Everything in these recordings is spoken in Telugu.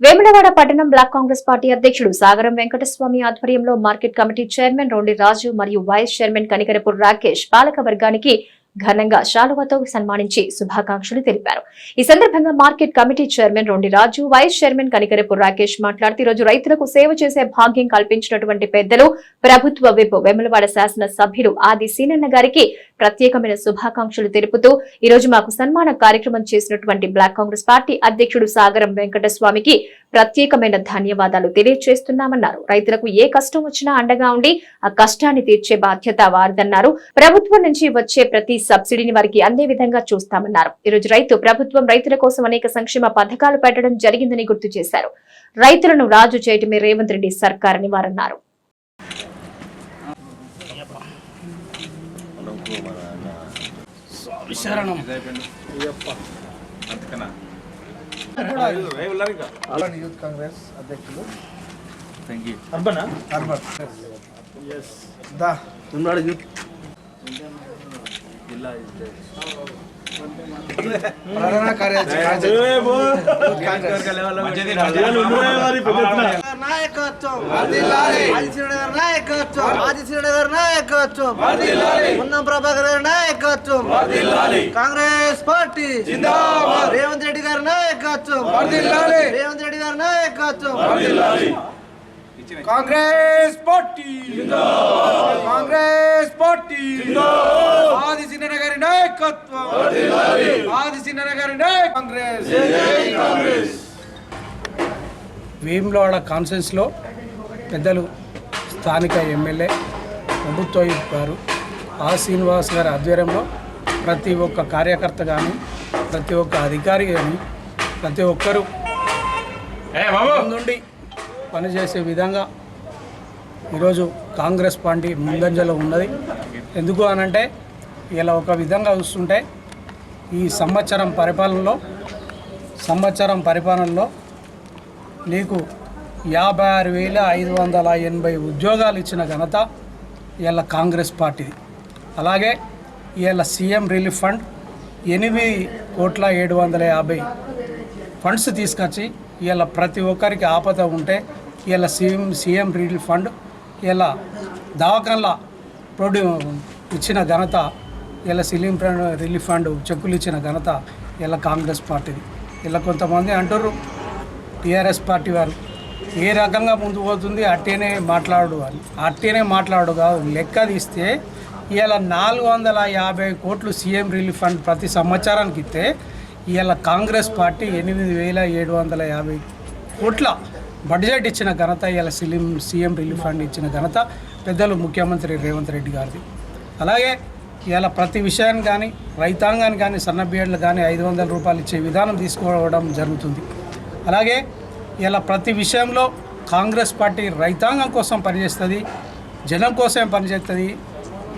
వేములవాడ పట్టణం బ్లాక్ కాంగ్రెస్ పార్టీ అధ్యక్షుడు సాగరం వెంకటస్వామి ఆధ్వర్యంలో market committee chairman Rondi Raju మరియు వైస్ చైర్మన్ కనికరపూర్ రాకేష్ పాలక వర్గానికి ఘనంగా శాలువతో సన్మానించి శుభాకాంక్షలు తెలిపారు. ఈ సందర్భంగా market committee chairman Rondi Raju vice chairman Kanikarapu Rakesh మాట్లాడుతూ ఈ రోజు రైతులకు సేవ చేసే భాగ్యం కల్పించినటువంటి పెద్దలు ప్రభుత్వ విప్ వెములవాడ శాసన సభ్యులు ఆది సీనన్న గారికి ప్రత్యేకమైన శుభాకాంక్షలు తెలుపుతూ ఈ రోజు మాకు సన్మాన కార్యక్రమం చేసినటువంటి బ్లాక్ కాంగ్రెస్ పార్టీ అధ్యక్షుడు సాగరం వెంకటస్వామికి ప్రత్యేకమైన ధన్యవాదాలు తెలియజేస్తున్నామన్నారు రైతులకు ఏ కష్టం వచ్చినా అండగా ఉండి ఆ కష్టాన్ని తీర్చే బాధ్యత వారిదన్నారు. ప్రభుత్వం నుంచి వచ్చే ప్రతి సబ్సిడీని వారికి అందే విధంగా చూస్తామన్నారు. ఈ రోజు రైతు ప్రభుత్వం రైతుల కోసం అనేక సంక్షేమ పథకాలు పెట్టడం జరిగిందని గుర్తు చేశారు. రైతులను రాజు చేయటమే రేవంత్ రెడ్డి సర్కారని వారన్నారు శరణం యూత్ కాంగ్రెస్ అధ్యక్షులు అర్బనా అర్బన్ దా ఉన్నాడు యూత్ ప్రధాన కార్యదర్శి నాయకత్వం. ఆదిశీనుడు గారి నాయకత్వం. ఆదిశీనుడు గారి నాయకత్వం. ఉన్నం ప్రభాకర్ గారి నాయకత్వం. కాంగ్రెస్ పార్టీ. రేవంత్ రెడ్డి గారి నాయకత్వం. రేవంత్ రెడ్డి గారి నాయకత్వం. కాంగ్రెస్ పార్టీ. కాంగ్రెస్ పార్టీ. ఆది సిన్న గారి నాయకత్వం. ఆది సిన్న గారి నాయక కాంగ్రెస్. వేములవాడ కాన్ఫరెన్స్లో పెద్దలు స్థానిక ఎమ్మెల్యే ప్రభుత్వ గారు ఆ శ్రీనివాస్ గారి ఆధ్వర్యంలో ప్రతి ఒక్క కార్యకర్త కానీ ప్రతి ఒక్క అధికారి కానీ ప్రతి ఒక్కరూ ముందుండి పనిచేసే విధంగా ఈరోజు కాంగ్రెస్ పార్టీ ముందంజలో ఉన్నది. ఎందుకు అనంటే ఇలా ఒక విధంగా చూస్తుంటే ఈ సంవత్సరం పరిపాలనలో సంవత్సరం పరిపాలనలో నీకు యాభై ఆరు వేల ఐదు వందల ఎనభై ఉద్యోగాలు ఇచ్చిన ఘనత ఇవాళ కాంగ్రెస్ పార్టీది. అలాగే ఇవాళ సీఎం రిలీఫ్ ఫండ్ ఎనిమిది కోట్ల ఏడు వందల యాభై ఫండ్స్ తీసుకొచ్చి ఇవాళ ప్రతి ఒక్కరికి ఆపద ఉంటే ఇవాళ సీఎం సీఎం రిలీఫ్ ఫండ్ ఇలా దవాఖాన్ల ప్రొడ్యూ ఇచ్చిన ఘనత ఇలా సీఎం రిలీఫ్ ఫండ్ చెక్కులు ఇచ్చిన ఘనత ఇలా కాంగ్రెస్ పార్టీది. ఇలా కొంతమంది అంటారు టీఆర్ఎస్ పార్టీ వారు ఏ రకంగా ముందుకు పోతుంది అట్టేనే మాట్లాడు అని అట్టేనే మాట్లాడు కాదు లెక్క తీస్తే ఇవాళ నాలుగు వందల యాభై కోట్లు సీఎం రిలీఫ్ ఫండ్ ప్రతి సంవత్సరానికి ఇస్తే ఇవాళ కాంగ్రెస్ పార్టీ ఎనిమిది వేల ఏడు వందల యాభై కోట్ల బడ్జెట్ ఇచ్చిన ఘనత ఇవాళ సీఎం సీఎం రిలీఫ్ ఫండ్ ఇచ్చిన ఘనత పెద్దలు ముఖ్యమంత్రి రేవంత్ రెడ్డి గారిది. అలాగే ఇవాళ ప్రతి విషయాన్ని కానీ రైతాంగాన్ని కానీ సన్న కానీ ఐదు వందల రూపాయలు ఇచ్చే విధానం తీసుకోవడం జరుగుతుంది. అలాగే ఇలా ప్రతి విషయంలో కాంగ్రెస్ పార్టీ రైతాంగం కోసం పనిచేస్తుంది జనం కోసం పనిచేస్తుంది.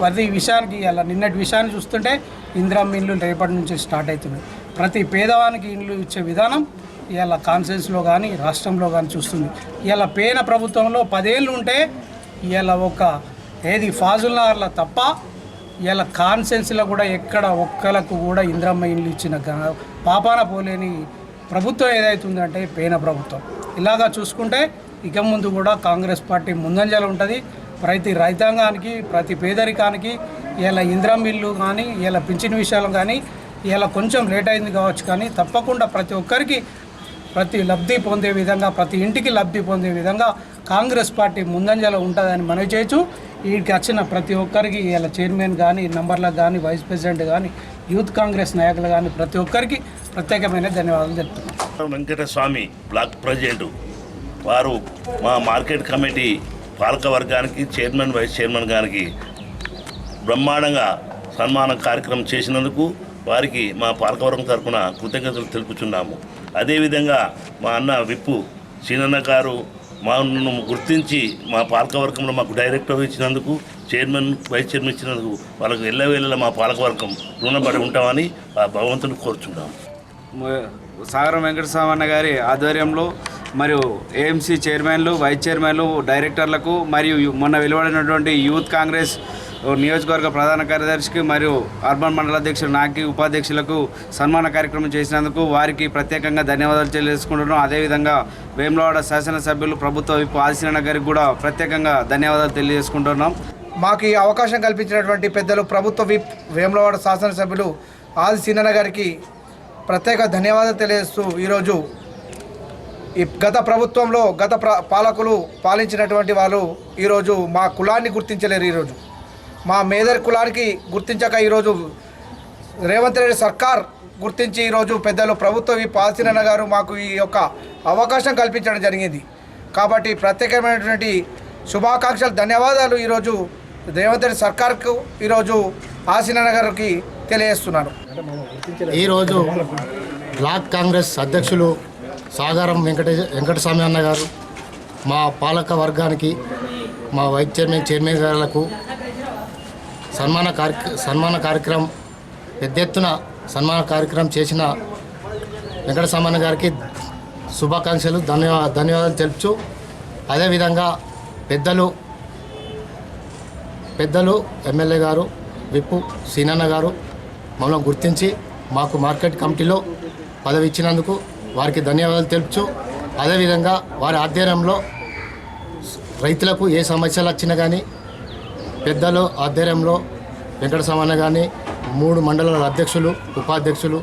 ప్రతి విషయానికి ఇలా నిన్నటి విషయాన్ని చూస్తుంటే ఇందిరమ్మ ఇల్లు రేపటి నుంచి స్టార్ట్ అవుతున్నాయి. ప్రతి పేదవానికి ఇల్లు ఇచ్చే విధానం ఇవాళ కాన్సెన్స్లో కానీ రాష్ట్రంలో కానీ చూస్తుంది. ఇవాళ పేన ప్రభుత్వంలో పదేళ్ళు ఉంటే ఇవాళ ఒక ఏది ఫాజుల్నగర్లో తప్ప ఇవాళ కాన్సెన్స్లో కూడా ఎక్కడ ఒక్కలకు కూడా ఇంద్రమ్మ ఇల్లు ఇచ్చిన పాపాన పోలేని ప్రభుత్వం ఏదైతుందంటే పేన ప్రభుత్వం. ఇలాగా చూసుకుంటే ఇక ముందు కూడా కాంగ్రెస్ పార్టీ ముందంజలు ఉంటుంది. ప్రతి రైతాంగానికి ప్రతి పేదరికానికి ఇలా ఇంద్రం ఇల్లు కానీ ఇలా పింఛన్ విషయాలు కానీ ఇలా కొంచెం లేట్ అయింది కావచ్చు కానీ తప్పకుండా ప్రతి ఒక్కరికి ప్రతి లబ్ధి పొందే విధంగా ప్రతి ఇంటికి లబ్ధి పొందే విధంగా కాంగ్రెస్ పార్టీ ముందంజలో ఉంటుందని మనవి చేయొచ్చు. వీటికి వచ్చిన ప్రతి ఒక్కరికి ఇలా చైర్మన్ కానీ నంబర్లకు కానీ వైస్ ప్రెసిడెంట్ కానీ యూత్ కాంగ్రెస్ నాయకులు కానీ ప్రతి ఒక్కరికి ప్రత్యేకమైన ధన్యవాదాలు చెప్తున్నాను వెంకటస్వామి బ్లాక్ ప్రెసిడెంట్ వారు మా మార్కెట్ కమిటీ పాలక వర్గానికి చైర్మన్ వైస్ చైర్మన్ గారికి బ్రహ్మాండంగా సన్మాన కార్యక్రమం చేసినందుకు వారికి మా పాలకవర్గం తరఫున కృతజ్ఞతలు తెలుపుచున్నాము. అదేవిధంగా మా అన్న విప్పు సీనన్న గారు మాను గుర్తించి మా పాలకవర్గంలో మాకు డైరెక్టర్ ఇచ్చినందుకు చైర్మన్ వైస్ చైర్మన్ ఇచ్చినందుకు వాళ్ళకు ఎల్లవేళలా మా పాలకవర్గం రుణపడి ఉంటామని ఆ భగవంతుని కోరుచున్నాము. సాగరం వెంకటస్వామన్న గారి ఆధ్వర్యంలో మరియు ఏఎంసీ చైర్మన్లు వైస్ చైర్మన్లు డైరెక్టర్లకు మరియు మొన్న వెలువడినటువంటి యూత్ కాంగ్రెస్ నియోజకవర్గ ప్రధాన కార్యదర్శికి మరియు అర్బన్ మండల అధ్యక్షులు నాకి ఉపాధ్యక్షులకు సన్మాన కార్యక్రమం చేసినందుకు వారికి ప్రత్యేకంగా ధన్యవాదాలు తెలియజేసుకుంటున్నాం. అదేవిధంగా వేములవాడ శాసనసభ్యులు ప్రభుత్వ విప్ ఆదిశీలన గారికి కూడా ప్రత్యేకంగా ధన్యవాదాలు తెలియజేసుకుంటున్నాం. మాకు ఈ అవకాశం కల్పించినటువంటి పెద్దలు ప్రభుత్వ విప్ వేములవాడ శాసనసభ్యులు ఆది సీనన్న గారికి ప్రత్యేక ధన్యవాదాలు తెలియజేస్తూ ఈరోజు ఈ గత ప్రభుత్వంలో గత ప్ర పాలకులు పాలించినటువంటి వాళ్ళు ఈరోజు మా కులాన్ని గుర్తించలేరు ఈరోజు. మా మేదర్ కులానికి గుర్తించక ఈరోజు రేవంత్ రెడ్డి సర్కార్ గుర్తించి ఈరోజు పెద్దలు ప్రభుత్వం ఈ పాల్సినన్న గారు మాకు ఈ యొక్క అవకాశం కల్పించడం జరిగింది. కాబట్టి ప్రత్యేకమైనటువంటి శుభాకాంక్షలు ధన్యవాదాలు ఈరోజు రేవంత్ రెడ్డి సర్కార్కు. ఈరోజు ఆసినన్న గారికి తెలియజేస్తున్నాను ఈరోజు బ్లాక్ కాంగ్రెస్ అధ్యక్షులు సాగారం వెంకటేశ వెంకటస్వామి అన్న గారు మా పాలక వర్గానికి మా వైస్ చైర్మన్ చైర్మన్ గారులకు సన్మాన కార్య సన్మాన కార్యక్రమం పెద్ద ఎత్తున సన్మాన కార్యక్రమం చేసిన వెంకటస్వామి అన్న గారికి శుభాకాంక్షలు ధన్యవా ధన్యవాదాలు తెలుపుచు అదేవిధంగా పెద్దలు పెద్దలు ఎమ్మెల్యే గారు విప్పు సీనన్న గారు మమ్మల్ని గుర్తించి మాకు మార్కెట్ కమిటీలో పదవి ఇచ్చినందుకు వారికి ధన్యవాదాలు తెలుపుచు అదేవిధంగా వారి ఆధ్వర్యంలో రైతులకు ఏ సమస్యలు వచ్చినా కానీ పెద్దలు ఆధ్వర్యంలో వెంకట సామన్న కానీ మూడు మండలాల అధ్యక్షులు ఉపాధ్యక్షులు